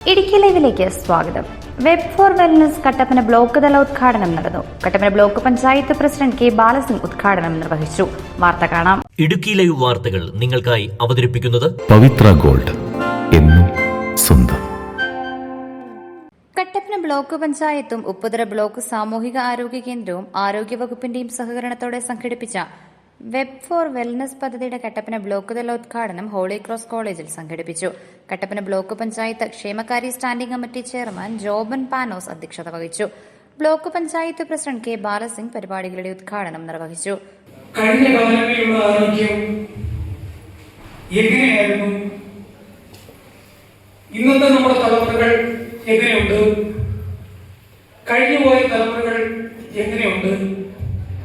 ഇടുക്കി ലൈവിലേക്ക് സ്വാഗതം. Web for wellness Kattappana block തല ഉദ്ഘാടനം നടന്നു. Kattappana block panchayat president K Balasingh ഉദ്ഘാടനം നിർവഹിച്ചു. വാർത്ത കാണാം. ഇടുക്കി ലൈവ് വാർത്തകൾ നിങ്ങൾക്കായി അവതരിപ്പിക്കുന്നത് പവിത്ര ഗോൾഡ് എന്നും സ്വന്തം. കട്ടപ്പന ബ്ലോക്ക് പഞ്ചായത്തും ഉപ്പുതറ ബ്ലോക്ക് സാമൂഹിക ആരോഗ്യ കേന്ദ്രവും ആരോഗ്യവകുപ്പിന്റെയും സഹകരണത്തോടെ സംഘടിപ്പിച്ച വെബ് ഫോർ വെൽനസ് പദ്ധതിയുടെ കട്ടപ്പന ബ്ലോക്ക് തല ഉദ്ഘാടനം ഹോളി ക്രോസ് കോളേജിൽ സംഘടിപ്പിച്ചു. Kattappana block panchayat ക്ഷേമകാരി standing committee chairman Joban Panos അധ്യക്ഷത വഹിച്ചു. Block panchayat president K Balasingh പരിപാടികളുടെ ഉദ്ഘാടനം നിർവഹിച്ചു. കഴിഞ്ഞ ആരോഗ്യം എങ്ങനെയായിരുന്നു? ഇന്നത്തെ നമ്മുടെ തലമുറകൾ എങ്ങനെയുണ്ട്? കഴിഞ്ഞുപോയ തലമുറകൾ എങ്ങനെയുണ്ട്?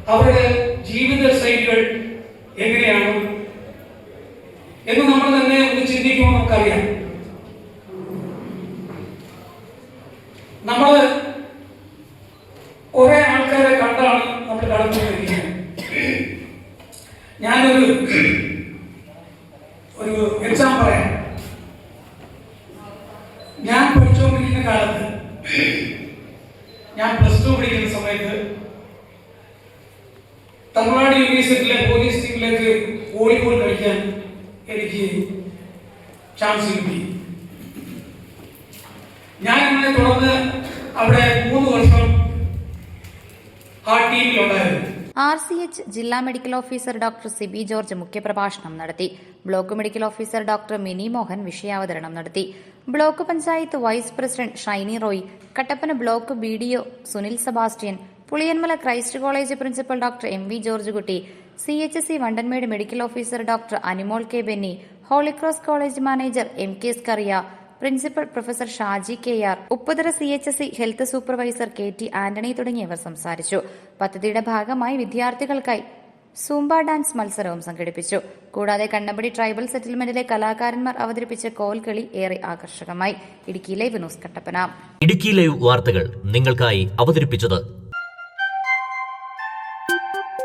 അവരുടെ ജീവിത ശൈലികൾ എങ്ങനെയാണ് എന്ന് നമ്മൾ തന്നെ ഒന്ന് ചിന്തിക്കുമ്പോൾ നമുക്കറിയാം. നമ്മൾ കുറെ ആൾക്കാരെ കണ്ടാണ് നമ്മൾ കടന്നുകൊണ്ടിരിക്കുന്നത് ഞാനൊരു ഒരു എക്സാം പറയാം. ഞാൻ പഠിച്ചുകൊണ്ടിരിക്കുന്ന കാലത്ത് ഞാൻ പ്ലസ് ടു പഠിക്കുന്ന സമയത്ത് തമിഴ്നാട് യൂണിവേഴ്സിറ്റിയിലെ പോലീസ് ടീമിലേക്ക് വോളിബോൾ കളിക്കാൻ എനിക്ക് ചാൻസ് കിട്ടി. ഞാൻ അങ്ങനെ തുടർന്ന് അവിടെ മൂന്ന് വർഷം ആ ടീമിലുണ്ടായിരുന്നു ആർ സി എച്ച് ജില്ലാ medical officer doctor Siby George മുഖ്യപ്രഭാഷണം നടത്തി. Block medical officer doctor Mini Mohan വിഷയാവതരണം നടത്തി. Block panchayat vice president Shiny Roy Kattappana block B Sunil Sebastian Puliyanmala Christ college principal doctor M V George Kutty C H C Vandanmedu medical officer doctor Animol K Benny Holy Cross college manager M K Scaria principal professor Shaji K R Upputhara C H S C health supervisor K T Antony തുടങ്ങിയവർ സംസാരിച്ചു. പദ്ധതിയുടെ ഭാഗമായി വിദ്യാർത്ഥികൾക്കായി Zumba dance മത്സരവും സംഘടിപ്പിച്ചു. കൂടാതെ Kannampadi tribal സെറ്റിൽമെന്റിലെ കലാകാരന്മാർ അവതരിപ്പിച്ച കോൽകളി ഏറെ ആകർഷകമായി. Idukki live news Kattappana. Idukki live വാർത്തകൾ നിങ്ങൾക്കായി അവതരിപ്പിച്ചത്